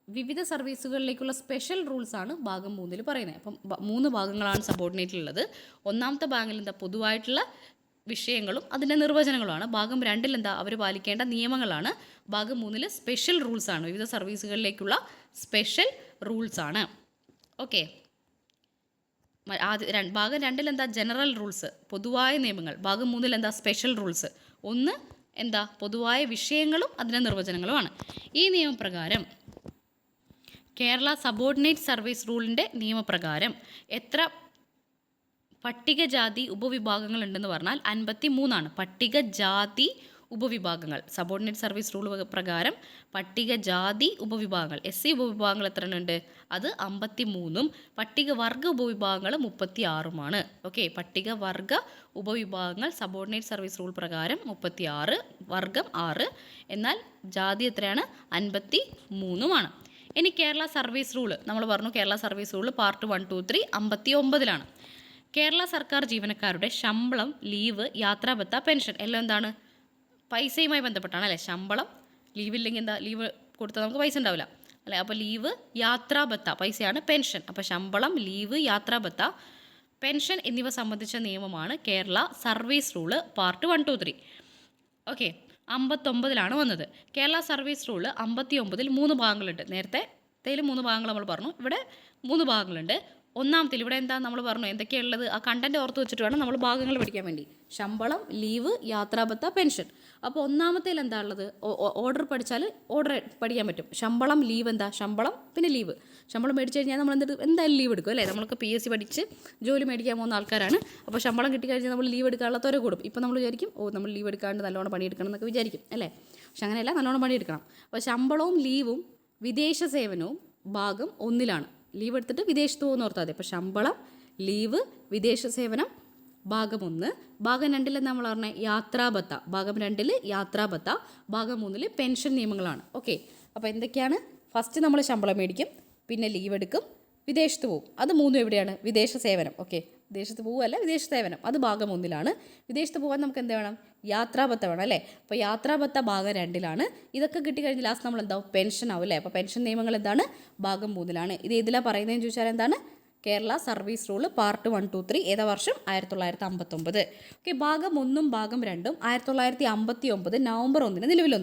വിവിധ സർവീസുകളിലേക്കുള്ള സ്പെഷ്യൽ റൂൾസ് ആണ് ഭാഗം മൂന്നിൽ പറയുന്നത്. അപ്പം മൂന്ന് ഭാഗങ്ങളാണ് സബോർഡിനേറ്റിലുള്ളത്. ഒന്നാമത്തെ ഭാഗത്തിൽ എന്താ പൊതുവായിട്ടുള്ള വിഷയങ്ങളും അതിന്റെ നിർവചനങ്ങളുമാണ്. ഭാഗം രണ്ടിൽ എന്താ അവർ പാലിക്കേണ്ട നിയമങ്ങളാണ്. ഭാഗം മൂന്നിൽ സ്പെഷ്യൽ റൂൾസ് ആണ്. വിവിധ സർവീസുകളിലേക്കുള്ള സ്പെഷ്യൽ റൂൾസ് ആണ്. ഓക്കെ ആദ്യ ഭാഗം രണ്ടിൽ എന്താ ജനറൽ റൂൾസ് പൊതുവായ നിയമങ്ങൾ. ഭാഗം മൂന്നിൽ എന്താ സ്പെഷ്യൽ റൂൾസ് ഒന്ന് എന്താ പൊതുവായ വിഷയങ്ങളും അതിന്റെ നിർവചനങ്ങളുമാണ് ഈ നിയമപ്രകാരം കേരള സബോർഡിനേറ്റ് സർവീസ് റൂളിന്റെ നിയമപ്രകാരം എത്ര പട്ടികജാതി ഉപവിഭാഗങ്ങൾ ഉണ്ടെന്ന് പറഞ്ഞാൽ അൻപത്തി മൂന്നാണ് പട്ടികജാതി ഉപവിഭാഗങ്ങൾ. സബോർഡിനേറ്റ് സർവീസ് റൂൾ പ്രകാരം പട്ടികജാതി ഉപവിഭാഗങ്ങൾ. എസ് സി ഉപവിഭാഗങ്ങൾ എത്ര ഉണ്ട് അത് അമ്പത്തി മൂന്നും പട്ടികവർഗ ഉപവിഭാഗങ്ങൾ മുപ്പത്തി ആറുമാണ് ഓക്കെ പട്ടികവർഗ ഉപവിഭാഗങ്ങൾ സബോർഡിനേറ്റ് സർവീസ് റൂൾ പ്രകാരം മുപ്പത്തി ആറ് വർഗം ആറ് എന്നാൽ ജാതി എത്രയാണ്? അൻപത്തി മൂന്നുമാണ് ഇനി കേരള സർവീസ് റൂൾ നമ്മൾ പറഞ്ഞു Kerala service rule part one two three അമ്പത്തി ഒമ്പതിലാണ് കേരള സർക്കാർ ജീവനക്കാരുടെ ശമ്പളം ലീവ് യാത്രാബത്ത പെൻഷൻ എല്ലാം എന്താണ്? പൈസയുമായി ബന്ധപ്പെട്ടാണ് അല്ലേ? ശമ്പളം ലീവില്ലെങ്കിൽ എന്താ? ലീവ് കൊടുത്താൽ നമുക്ക് പൈസ ഉണ്ടാവില്ല. അല്ലേ? അപ്പോൾ ലീവ് യാത്രാബത്ത പൈസയാണ് പെൻഷൻ. അപ്പോൾ ശമ്പളം ലീവ് യാത്രാബത്ത പെൻഷൻ എന്നിവ സംബന്ധിച്ച നിയമമാണ് Kerala service rule part one two three. Okay. അമ്പത്തൊമ്പതിലാണ് വന്നത്. കേരള സർവീസ് റൂൾ അമ്പത്തി ഒമ്പതിൽ മൂന്ന് ഭാഗങ്ങളുണ്ട്. നേരത്തെ തേയിൽ മൂന്ന് ഭാഗങ്ങൾ നമ്മൾ പറഞ്ഞു. ഇവിടെ മൂന്ന് ഭാഗങ്ങളുണ്ട്. ഒന്നാമത്തിൽ ഇവിടെ എന്താ നമ്മൾ പറഞ്ഞു എന്തൊക്കെയുള്ളത് ആ കണ്ടന്റ് ഓർത്ത് വെച്ചിട്ട് വേണം നമ്മൾ ഭാഗങ്ങൾ പഠിക്കാൻ വേണ്ടി. ശമ്പളം ലീവ് യാത്രാബത്ത പെൻഷൻ അപ്പോൾ ഒന്നാമത്തേൽ എന്താ ഉള്ളത്? ഓർഡർ പഠിച്ചാൽ ഓർഡർ പഠിക്കാൻ പറ്റും. ശമ്പളം ലീവ് എന്താ? ശമ്പളം പിന്നെ ലീവ് ശമ്പളം മേടിച്ച് കഴിഞ്ഞാൽ നമ്മൾ എന്ത് എന്തായാലും ലീവ് എടുക്കും അല്ലേ? നമ്മൾക്ക് പി എസ് സി പഠിച്ച് ജോലി മേടിക്കാൻ പോകുന്ന ആൾക്കാരാണ്. അപ്പോൾ ശമ്പളം കിട്ടിക്കഴിഞ്ഞാൽ നമ്മൾ ലീവ് എടുക്കാനുള്ള തുര കൂടും. ഇപ്പോൾ നമ്മൾ വിചാരിക്കും ഓ നമ്മൾ ലീവ് എടുക്കാണ്ട് നല്ലോണം പണിയെടുക്കണം എന്നൊക്കെ വിചാരിക്കും അല്ലേ? പക്ഷെ അങ്ങനെയല്ല നല്ലോണം പണിയെടുക്കണം. അപ്പോൾ ശമ്പളവും ലീവും വിദേശ സേവനവും ഭാഗം ഒന്നിലാണ്. ലീവ് എടുത്തിട്ട് വിദേശത്ത് പോകുന്ന ഓർത്താൽ മതി. അപ്പോൾ ശമ്പളം ലീവ് വിദേശ സേവനം ഭാഗം ഒന്ന്. ഭാഗം രണ്ടിൽ നമ്മൾ പറഞ്ഞ? യാത്രാബത്ത ഭാഗം രണ്ടിൽ യാത്രാബത്ത ഭാഗം മൂന്നിൽ പെൻഷൻ നിയമങ്ങളാണ്. ഓക്കെ അപ്പോൾ എന്തൊക്കെയാണ്? ഫസ്റ്റ് നമ്മൾ ശമ്പളം മേടിക്കും പിന്നെ ലീവ് എടുക്കും വിദേശത്ത് പോകും. അത് മൂന്നും എവിടെയാണ്? വിദേശ സേവനം. ഓക്കെ വിദേശത്ത് പോവുകയല്ല വിദേശ സേവനം അത് ഭാഗം ഒന്നിലാണ്. വിദേശത്ത് പോകാൻ നമുക്ക് എന്ത് വേണം? യാത്രാബത്ത വേണം അല്ലേ? അപ്പോൾ യാത്രാബത്ത ഭാഗം രണ്ടിലാണ്. ഇതൊക്കെ കിട്ടിക്കഴിഞ്ഞ് ലാസ്റ്റ് നമ്മൾ എന്താവും പെൻഷൻ ആവും അല്ലേ? അപ്പോൾ പെൻഷൻ നിയമങ്ങൾ എന്താണ്? ഭാഗം മൂന്നിലാണ്. ഇത് ഏതിലാണ് പറയുന്നതെന്ന് ചോദിച്ചാൽ എന്താണ്? Kerala service rule part one two three ഏതാ വർഷം? ആയിരത്തി തൊള്ളായിരത്തി അമ്പത്തൊമ്പത് ഓക്കെ ഭാഗം ഒന്നും ഭാഗം രണ്ടും ആയിരത്തി തൊള്ളായിരത്തി അമ്പത്തി ഒമ്പത് നവംബർ ഒന്നിന് നിലവിൽ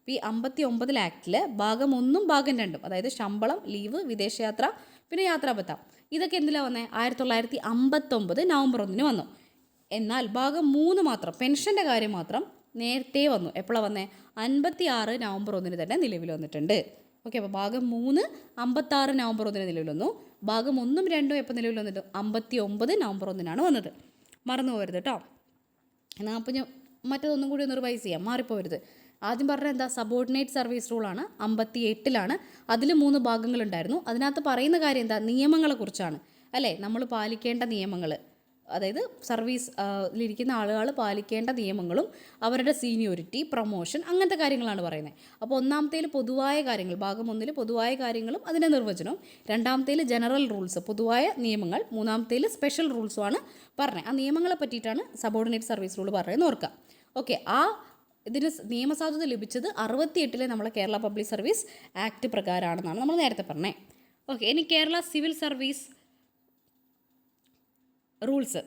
അപ്പോൾ ഈ അമ്പത്തി ഒമ്പതിൽ ആക്ടിൽ ഭാഗം ഒന്നും ഭാഗം രണ്ടും അതായത് ശമ്പളം ലീവ് വിദേശയാത്ര പിന്നെ യാത്രാബത്ത. ഇതൊക്കെ എന്തിലാണ് വന്നത് ആയിരത്തി തൊള്ളായിരത്തി അമ്പത്തൊമ്പത് നവംബർ ഒന്നിന് വന്നു. എന്നാൽ ഭാഗം മൂന്ന് മാത്രം പെൻഷന്റെ കാര്യം മാത്രം നേരത്തെ വന്നു. എപ്പോഴാണ് വന്നേ? അൻപത്തി ആറ് നവംബർ ഒന്നിന് തന്നെ നിലവിൽ വന്നിട്ടുണ്ട്. ഓക്കെ അപ്പോൾ ഭാഗം മൂന്ന് അമ്പത്താറ് നവംബർ ഒന്നിന് നിലവിൽ വന്നു. ഭാഗം ഒന്നും രണ്ടും എപ്പോൾ നിലവിൽ വന്നിട്ട്? അമ്പത്തി ഒമ്പത് നവംബർ ഒന്നിനാണ് വന്നത്. മറന്നു പോകരുത് കേട്ടോ എന്നാൽ അപ്പോൾ ഞാൻ മറ്റതൊന്നും കൂടി ഒന്ന് റിവൈസ് ചെയ്യാം. മാറിപ്പോരുത് ആദ്യം പറഞ്ഞ എന്താ സബോർഡിനേറ്റ് സർവീസ് റൂളാണ് അമ്പത്തി എട്ടിലാണ് അതിൽ മൂന്ന് ഭാഗങ്ങളുണ്ടായിരുന്നു. അതിനകത്ത് പറയുന്ന കാര്യം എന്താ? നിയമങ്ങളെക്കുറിച്ചാണ് അല്ലേ? നമ്മൾ പാലിക്കേണ്ട നിയമങ്ങൾ അതായത് സർവീസ് ഇരിക്കുന്ന ആളുകൾ പാലിക്കേണ്ട നിയമങ്ങളും അവരുടെ സീനിയോറിറ്റി പ്രൊമോഷൻ അങ്ങനത്തെ കാര്യങ്ങളാണ് പറയുന്നത് അപ്പോൾ ഒന്നാമത്തേൽ പൊതുവായ കാര്യങ്ങൾ ഭാഗം ഒന്നിൽ പൊതുവായ കാര്യങ്ങളും അതിന്റെ നിർവചനവും. രണ്ടാമത്തേൽ ജനറൽ റൂൾസ് പൊതുവായ നിയമങ്ങൾ. മൂന്നാമത്തേൽ സ്പെഷ്യൽ റൂൾസുമാണ് പറഞ്ഞത് ആ നിയമങ്ങളെ പറ്റിയിട്ടാണ് സബോർഡിനേറ്റ് സർവീസ് റൂൾ പറയുന്നത് ഓർക്കുക ഓക്കെ ആ ഇതിന് നിയമസാധുത ലഭിച്ചത് അറുപത്തിയെട്ടിലെ നമ്മളെ കേരള പബ്ലിക് സർവീസ് ആക്ട് പ്രകാരമാണെന്നാണ് നമ്മൾ നേരത്തെ പറഞ്ഞത് ഓക്കെ ഇനി Kerala civil service rules.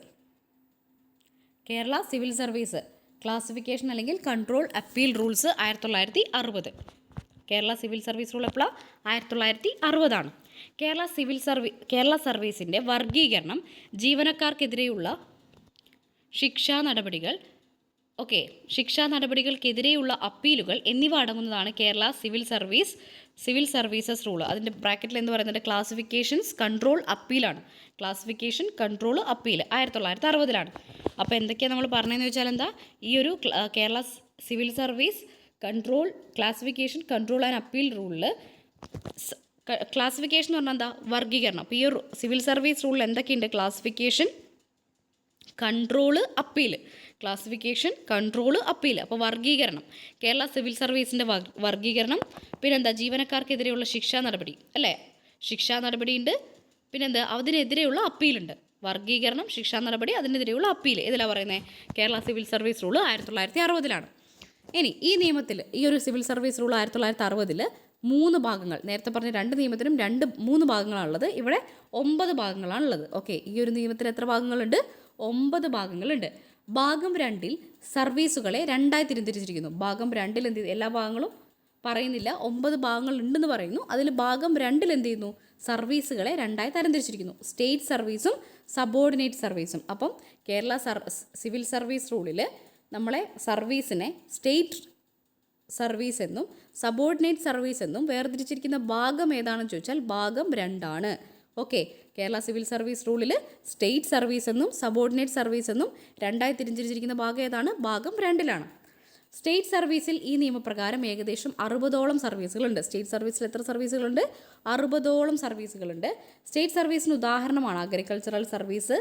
Kerala civil service classification അല്ലെങ്കിൽ കൺട്രോൾ അപ്പീൽ റൂൾസ് ആയിരത്തി തൊള്ളായിരത്തി അറുപത് കേരള സിവിൽ സർവീസ് റൂൾ എപ്പോഴാണ് ആയിരത്തി തൊള്ളായിരത്തി അറുപതാണ് കേരള സിവിൽ സർവീ കേരള സർവീസിന്റെ വർഗീകരണം ജീവനക്കാർക്കെതിരെയുള്ള ശിക്ഷാ നടപടികൾ ഓക്കെ. ശിക്ഷാ നടപടികൾക്കെതിരെയുള്ള അപ്പീലുകൾ എന്നിവ അടങ്ങുന്നതാണ് Kerala civil service civil services rule അതിന്റെ ബ്രാക്കറ്റിൽ എന്ന് പറയുന്നത് ക്ലാസിഫിക്കേഷൻസ് കൺട്രോൾ അപ്പീലാണ്. ക്ലാസിഫിക്കേഷൻ കൺട്രോൾ അപ്പീൽ ആയിരത്തി തൊള്ളായിരത്തി അറുപതിലാണ് അപ്പോൾ എന്തൊക്കെയാണ് നമ്മൾ പറഞ്ഞതെന്ന് വെച്ചാൽ എന്താ? ഈ ഒരു Kerala civil service control classification control and appeal റൂളിൽ classification എന്ന് പറഞ്ഞാൽ എന്താ? വർഗീകരണം. അപ്പോൾ ഈ ഒരു സിവിൽ സർവീസ് റൂളിൽ എന്തൊക്കെയുണ്ട്? Classification control appeal. Classification control appeal അപ്പോൾ വർഗീകരണം കേരള സിവിൽ സർവീസിന്റെ വർഗീകരണം പിന്നെന്താ? ജീവനക്കാർക്കെതിരെയുള്ള ശിക്ഷാ നടപടി. അല്ലേ? ശിക്ഷാ നടപടിയുണ്ട്. പിന്നെന്താ? അതിനെതിരെയുള്ള അപ്പീലുണ്ട് വർഗീകരണം ശിക്ഷാ നടപടി അതിനെതിരെയുള്ള അപ്പീൽ ഇതിലാണ് പറയുന്നത് കേരള സിവിൽ സർവീസ് റൂൾ ആയിരത്തി തൊള്ളായിരത്തി അറുപതിലാണ് ഇനി ഈ നിയമത്തിൽ ഈ ഒരു സിവിൽ സർവീസ് റൂൾ ആയിരത്തി തൊള്ളായിരത്തി അറുപതിൽ മൂന്ന് ഭാഗങ്ങൾ നേരത്തെ പറഞ്ഞ രണ്ട് നിയമത്തിനും രണ്ട് മൂന്ന് ഭാഗങ്ങളാണുള്ളത്. ഇവിടെ ഒമ്പത് ഭാഗങ്ങളാണുള്ളത്. ഓക്കെ ഈ ഒരു നിയമത്തിൽ എത്ര ഭാഗങ്ങളുണ്ട്? ഒമ്പത് ഭാഗങ്ങളുണ്ട്. ഭാഗം രണ്ടിൽ സർവീസുകളെ രണ്ടായി തിരിച്ചിരിക്കുന്നു ഭാഗം രണ്ടിൽ എന്ത്? എല്ലാ ഭാഗങ്ങളും പറയുന്നില്ല. ഒമ്പത് ഭാഗങ്ങൾ ഉണ്ടെന്ന് പറയുന്നു. അതിൽ ഭാഗം രണ്ടിൽ എന്ത് ചെയ്യുന്നു? സർവീസുകളെ രണ്ടായി തരംതിരിച്ചിരിക്കുന്നു. സ്റ്റേറ്റ് സർവീസും സബോർഡിനേറ്റ് സർവീസും. അപ്പം കേരള സർ സിവിൽ സർവീസ് റൂളിൽ നമ്മളെ സർവീസിനെ സ്റ്റേറ്റ് സർവീസ് എന്നും സബോർഡിനേറ്റ് സർവീസ് എന്നും വേർതിരിച്ചിരിക്കുന്ന ഭാഗം ഏതാണെന്ന് ചോദിച്ചാൽ ഭാഗം രണ്ടാണ്. ഓക്കെ. കേരള സിവിൽ സർവീസ് റൂളിൽ സ്റ്റേറ്റ് സർവീസ് എന്നും സബോർഡിനേറ്റ് സർവീസ് എന്നും രണ്ടായി തിരിച്ചിരിക്കുന്ന ഭാഗം ഏതാണ്? ഭാഗം രണ്ടിലാണ്. സ്റ്റേറ്റ് സർവീസിൽ ഈ നിയമപ്രകാരം ഏകദേശം അറുപതോളം സർവീസുകളുണ്ട്. സ്റ്റേറ്റ് സർവീസിൽ എത്ര സർവീസുകളുണ്ട്? അറുപതോളം സർവീസുകളുണ്ട്. സ്റ്റേറ്റ് സർവീസിന് ഉദാഹരണമാണ് agricultural service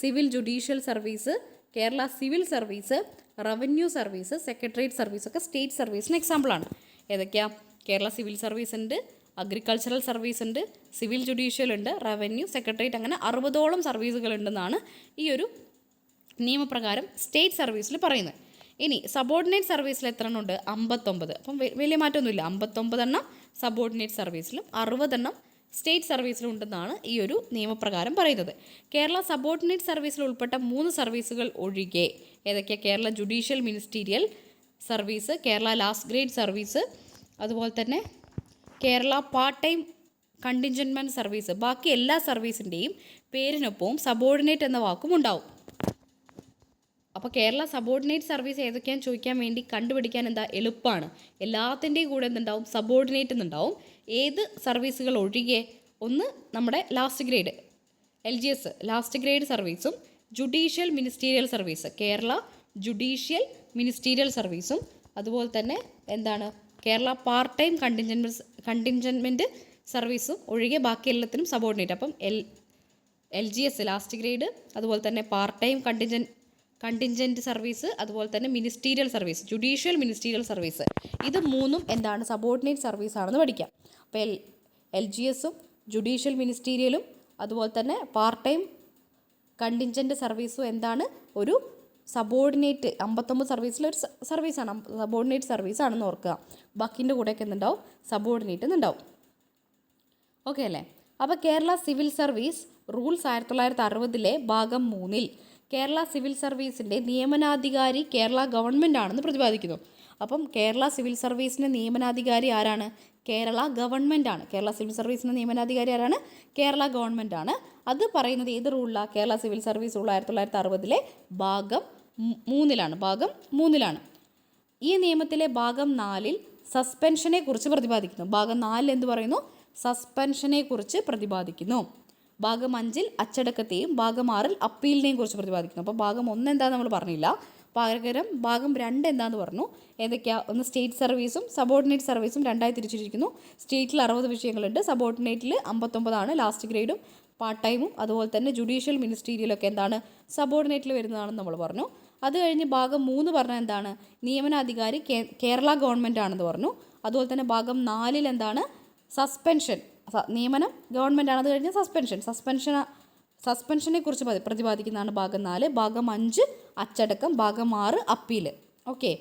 civil judicial service Kerala civil service revenue service secretariat service ഒക്കെ സ്റ്റേറ്റ് സർവീസിന് എക്സാമ്പിളാണ് ഏതൊക്കെയാണ് കേരള സിവിൽ സർവീസ് ഉണ്ട് അഗ്രികൾച്ചറൽ സർവീസ് ഉണ്ട് സിവിൽ ജുഡീഷ്യൽ ഉണ്ട് റവന്യൂ സെക്രട്ടേറിയറ്റ് അങ്ങനെ അറുപതോളം സർവീസുകളുണ്ടെന്നാണ് ഈ ഒരു നിയമപ്രകാരം സ്റ്റേറ്റ് സർവീസിൽ പറയുന്നത്. ഇനി സബോർഡിനേറ്റ് സർവീസിൽ എത്ര എണ്ണം ഉണ്ട്? അമ്പത്തൊമ്പത്. അപ്പം വലിയ മാറ്റമൊന്നുമില്ല. അമ്പത്തൊമ്പത് എണ്ണം സബോർഡിനേറ്റ് സർവീസിലും അറുപതെണ്ണം സ്റ്റേറ്റ് സർവീസിലും ഉണ്ടെന്നാണ് ഈ ഒരു നിയമപ്രകാരം പറയുന്നത്. കേരള സബോർഡിനേറ്റ് സർവീസിൽ ഉൾപ്പെട്ട മൂന്ന് സർവീസുകൾ ഒഴികെ ഏതൊക്കെയാണ് Kerala judicial ministerial service Kerala last grade service അതുപോലെ തന്നെ Kerala part time contingent service ബാക്കി എല്ലാ സർവീസിന്റെയും പേരിനൊപ്പവും സബോർഡിനേറ്റ് എന്ന വാക്കും ഉണ്ടാവും. അപ്പോൾ കേരള സബോർഡിനേറ്റ് സർവീസ് ഏതൊക്കെയാണെന്ന് ചോദിക്കാൻ വേണ്ടി കണ്ടുപിടിക്കാൻ എന്താ എളുപ്പമാണ് എല്ലാത്തിന്റെയും കൂടെ എന്തുണ്ടാവും? സബോർഡിനേറ്റ് എന്നുണ്ടാവും. ഏത് സർവീസുകൾ ഒഴികെ ഒന്ന് നമ്മുടെ last grade L G S last grade സർവീസും judicial ministerial service Kerala judicial ministerial സർവീസും അതുപോലെ തന്നെ എന്താണ് Kerala part time contingent contingent സർവീസും ഒഴികെ ബാക്കി എല്ലാത്തിനും സബോർഡിനേറ്റ് അപ്പം L L G S last grade അതുപോലെ തന്നെ part time contingent contingent service അതുപോലെ തന്നെ ministerial service judicial ministerial service ഇത് മൂന്നും എന്താണ്? സബോർഡിനേറ്റ് സർവീസ് ആണെന്ന് പഠിക്കാം. അപ്പോൾ എൽ എൽ ജി എസും ജുഡീഷ്യൽ മിനിസ്റ്റീരിയലും അതുപോലെ തന്നെ പാർട്ട് ടൈം കണ്ടിൻജന്റ് സർവീസും എന്താണ്? ഒരു സബോർഡിനേറ്റ് അമ്പത്തൊമ്പത് സർവീസിലൊരു സർവീസാണ് സബോർഡിനേറ്റ് സർവീസാണെന്ന് ഓർക്കുക. ബാക്കിന്റെ കൂടെയൊക്കെ എന്തുണ്ടാവും? സബോർഡിനേറ്റ് എന്നുണ്ടാവും ഓക്കെ അല്ലേ? അപ്പോൾ കേരള സിവിൽ സർവീസ് റൂൾസ് ആയിരത്തി തൊള്ളായിരത്തി അറുപതിലെ ഭാഗം മൂന്നിൽ കേരള സിവിൽ സർവീസിന്റെ നിയമനാധികാരി കേരള ഗവൺമെന്റ് ആണെന്ന് പ്രതിപാദിക്കുന്നു. അപ്പം കേരള സിവിൽ സർവീസിന്റെ നിയമനാധികാരി ആരാണ്? കേരള ഗവൺമെന്റ് ആണ്. കേരള സിവിൽ സർവീസിന്റെ നിയമനാധികാരി ആരാണ്? കേരള ഗവൺമെന്റ് ആണ്. അത് പറയുന്നത് ഏത് റൂളിലാണ് കേരള സിവിൽ സർവീസ് റൂൾ ആയിരത്തി തൊള്ളായിരത്തി അറുപതിലെ ഭാഗം മൂന്നിലാണ് ഭാഗം മൂന്നിലാണ്. ഈ നിയമത്തിലെ ഭാഗം നാലിൽ സസ്പെൻഷനെ കുറിച്ച് പ്രതിപാദിക്കുന്നു. ഭാഗം നാലിൽ എന്ത് പറയുന്നു? സസ്പെൻഷനെ കുറിച്ച് പ്രതിപാദിക്കുന്നു. ഭാഗം അഞ്ചിൽ അച്ചടക്കത്തെയും ഭാഗം ആറിൽ അപ്പീലിനെയും കുറിച്ച് പ്രതിപാദിക്കുന്നു. അപ്പോൾ ഭാഗം ഒന്ന് എന്താണെന്ന് നമ്മൾ പറഞ്ഞില്ല. പകരം ഭാഗം രണ്ട് എന്താന്ന് പറഞ്ഞു? ഏതൊക്കെയാ? ഒന്ന് സ്റ്റേറ്റ് സർവീസും സബോർഡിനേറ്റ് സർവീസും രണ്ടായി തിരിച്ചിരിക്കുന്നു. സ്റ്റേറ്റിൽ അറുപത് വിഷയങ്ങളുണ്ട്. സബോർഡിനേറ്റിൽ അമ്പത്തൊമ്പതാണ് ലാസ്റ്റ് ഗ്രേഡും പാർട്ട് ടൈമും അതുപോലെ തന്നെ ജുഡീഷ്യൽ മിനിസ്റ്റീരിയലൊക്കെ എന്താണ്? സബോർഡിനേറ്റിൽ വരുന്നതാണെന്ന് നമ്മൾ പറഞ്ഞു. അത് കഴിഞ്ഞ് ഭാഗം മൂന്ന് പറഞ്ഞ എന്താണ്? നിയമനാധികാരി കേരള ഗവൺമെന്റ് ആണെന്ന് പറഞ്ഞു. അതുപോലെ തന്നെ ഭാഗം നാലിൽ എന്താണ്? സസ്പെൻഷൻ. നിയമനം ഗവൺമെന്റ് ആണ്. അത് കഴിഞ്ഞ് സസ്പെൻഷൻ. സസ്പെൻഷൻ സസ്പെൻഷനെ കുറിച്ച് പ്രതി- പ്രതിപാദിക്കുന്നതാണ് ഭാഗം നാല്. ഭാഗം അഞ്ച് അച്ചടക്കം. ഭാഗം ആറ് അപ്പീൽ ഓക്കെ.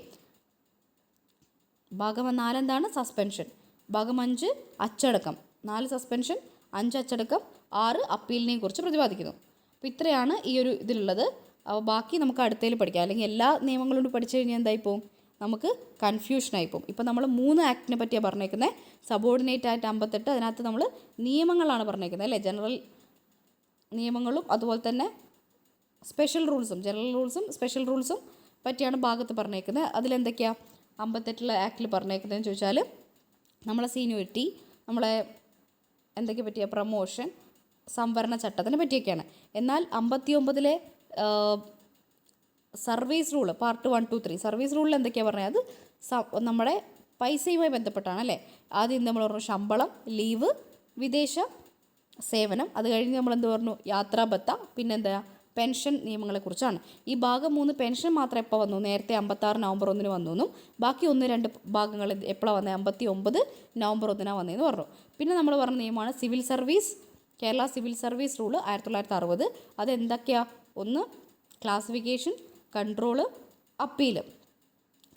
ഭാഗം നാലെന്താണ് സസ്പെൻഷൻ. ഭാഗം അഞ്ച് അച്ചടക്കം. നാല് സസ്പെൻഷൻ അഞ്ച് അച്ചടക്കം ആറ് അപ്പീലിനെയും കുറിച്ച് പ്രതിപാദിക്കുന്നു. അപ്പോൾ ഇത്രയാണ് ഈ ഒരു ഇതിലുള്ളത്. അപ്പോൾ ബാക്കി നമുക്ക് അടുത്തതിൽ പഠിക്കാം. അല്ലെങ്കിൽ എല്ലാ നിയമങ്ങളും പഠിച്ചു കഴിഞ്ഞാൽ എന്തായി പോവും? നമുക്ക് കൺഫ്യൂഷനായി പോകും ഇപ്പോൾ നമ്മൾ മൂന്ന് ആക്ടിനെ പറ്റിയാണ് പറഞ്ഞേക്കുന്നത് സബോർഡിനേറ്റ് ആയിട്ട് അമ്പത്തെട്ട് അതിനകത്ത് നമ്മൾ നിയമങ്ങളാണ് പറഞ്ഞേക്കുന്നത് അല്ലേ? ജനറൽ നിയമങ്ങളും അതുപോലെ തന്നെ സ്പെഷ്യൽ റൂൾസും ജനറൽ റൂൾസും സ്പെഷ്യൽ റൂൾസും പറ്റിയാണ് ഭാഗത്ത് പറഞ്ഞേക്കുന്നത് അതിലെന്തൊക്കെയാണ് അമ്പത്തെട്ടിലെ ആക്ടിൽ പറഞ്ഞേക്കുന്നതെന്ന് ചോദിച്ചാൽ നമ്മളെ സീനിയോറിറ്റി നമ്മളെ എന്തൊക്കെ പറ്റിയ? പ്രമോഷൻ സംവരണ ചട്ടത്തിനെ പറ്റിയൊക്കെയാണ്. എന്നാൽ അമ്പത്തി ഒമ്പതിലെ service rule part one two three. Service റൂളിൽ എന്തൊക്കെയാണ് പറഞ്ഞത്? അത് നമ്മുടെ പൈസയുമായി ബന്ധപ്പെട്ടാണ് അല്ലേ? ആദ്യം നമ്മൾ പറഞ്ഞു ശമ്പളം ലീവ് വിദേശ സേവനം. അത് കഴിഞ്ഞ് നമ്മൾ എന്ത് പറഞ്ഞു യാത്രാബത്ത പിന്നെന്താ? പെൻഷൻ നിയമങ്ങളെക്കുറിച്ചാണ് ഈ ഭാഗം മൂന്ന് പെൻഷൻ മാത്രം എപ്പോൾ വന്നു? നേരത്തെ അമ്പത്താറ് നവംബർ ഒന്നിന് വന്നു എന്നും ബാക്കി ഒന്ന് രണ്ട് ഭാഗങ്ങൾ എപ്പോഴാണ് വന്നത് അമ്പത്തി ഒമ്പത് നവംബർ ഒന്നിനാണ് വന്നതെന്ന് പറഞ്ഞു. പിന്നെ നമ്മൾ പറഞ്ഞ നിയമമാണ് civil service Kerala civil service rule ആയിരത്തി തൊള്ളായിരത്തി അറുപത്. അതെന്തൊക്കെയാണ് ഒന്ന് ക്ലാസിഫിക്കേഷൻ കൺട്രോൾ അപ്പീൽ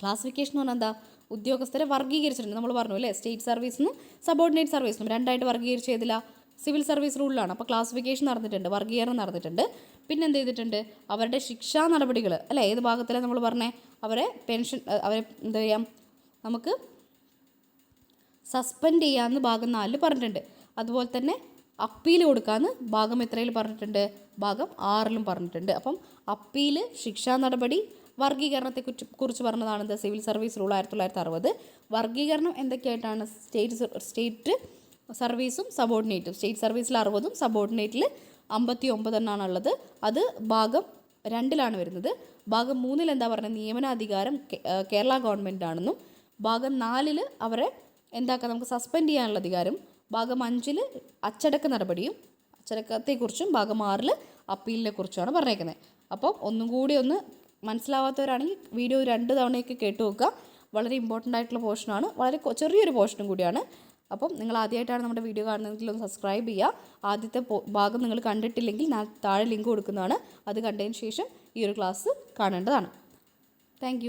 ക്ലാസിഫിക്കേഷൻ എന്ന് പറഞ്ഞാൽ എന്താ? ഉദ്യോഗസ്ഥരെ വർഗീകരിച്ചിട്ടുണ്ട് നമ്മൾ പറഞ്ഞു അല്ലേ? സ്റ്റേറ്റ് സർവീസിനും സബോർഡിനേറ്റ് സർവീസിനും രണ്ടായിട്ട് വർഗീകരിച്ച് ചെയ്തില്ല സിവിൽ സർവീസ് റൂളിലാണ് അപ്പോൾ ക്ലാസിഫിക്കേഷൻ നടന്നിട്ടുണ്ട്. വർഗീകരണം നടന്നിട്ടുണ്ട്. പിന്നെ എന്ത് ചെയ്തിട്ടുണ്ട്? അവരുടെ ശിക്ഷാ നടപടികൾ അല്ലേ? ഏത് ഭാഗത്തിലാണ് നമ്മൾ പറഞ്ഞേ? അവരെ പെൻഷൻ അവരെ എന്താ ചെയ്യാം? നമുക്ക് സസ്പെൻഡ് ചെയ്യാമെന്ന് ഭാഗം നാലിൽ പറഞ്ഞിട്ടുണ്ട്. അതുപോലെ തന്നെ അപ്പീൽ കൊടുക്കാമെന്ന് ഭാഗം എത്രയിൽ പറഞ്ഞിട്ടുണ്ട്? ഭാഗം ആറിലും പറഞ്ഞിട്ടുണ്ട്. അപ്പം അപ്പീൽ ശിക്ഷാ നടപടി വർഗീകരണത്തെ കുറിച്ച് പറഞ്ഞതാണ് എന്താ സിവിൽ സർവീസ് റൂൾ ആയിരത്തി തൊള്ളായിരത്തി അറുപത് വർഗീകരണം എന്തൊക്കെയായിട്ടാണ് സ്റ്റേറ്റ് സ്റ്റേറ്റ് സർവീസും സബോർഡിനേറ്റും? സ്റ്റേറ്റ് സർവീസിൽ അറുപതും സബോർഡിനേറ്റിൽ അമ്പത്തി ഒമ്പതെണ്ണാണ് ഉള്ളത്. അത് ഭാഗം രണ്ടിലാണ് വരുന്നത്. ഭാഗം മൂന്നിൽ എന്താ പറയുക നിയമനാധികാരം കേരള ഗവൺമെന്റ് ആണെന്നും ഭാഗം നാലിൽ അവരെ എന്താക്കാം? നമുക്ക് സസ്പെൻഡ് ചെയ്യാനുള്ള അധികാരം ഭാഗം അഞ്ചിൽ അച്ചടക്ക നടപടിയും അച്ചടക്കത്തെക്കുറിച്ചും ഭാഗം ആറിൽ അപ്പീലിനെ കുറിച്ചുമാണ് പറഞ്ഞേക്കുന്നത്. അപ്പം ഒന്നും കൂടി ഒന്ന് മനസ്സിലാവാത്തവരാണെങ്കിൽ വീഡിയോ രണ്ട് തവണയൊക്കെ കേട്ടു നോക്കുക. വളരെ ഇമ്പോർട്ടന്റ് ആയിട്ടുള്ള പോർഷനാണ് വളരെ ചെറിയൊരു പോർഷനും കൂടിയാണ്. അപ്പം നിങ്ങൾ ആദ്യമായിട്ടാണ് നമ്മുടെ വീഡിയോ കാണുന്നതെങ്കിൽ ഒന്ന് സബ്സ്ക്രൈബ് ചെയ്യുക. ആദ്യത്തെ ഭാഗം നിങ്ങൾ കണ്ടിട്ടില്ലെങ്കിൽ ഞാൻ താഴെ ലിങ്ക് കൊടുക്കുന്നതാണ്. അത് കണ്ടതിന് ശേഷം ഈ ഒരു ക്ലാസ് കാണേണ്ടതാണ്. താങ്ക്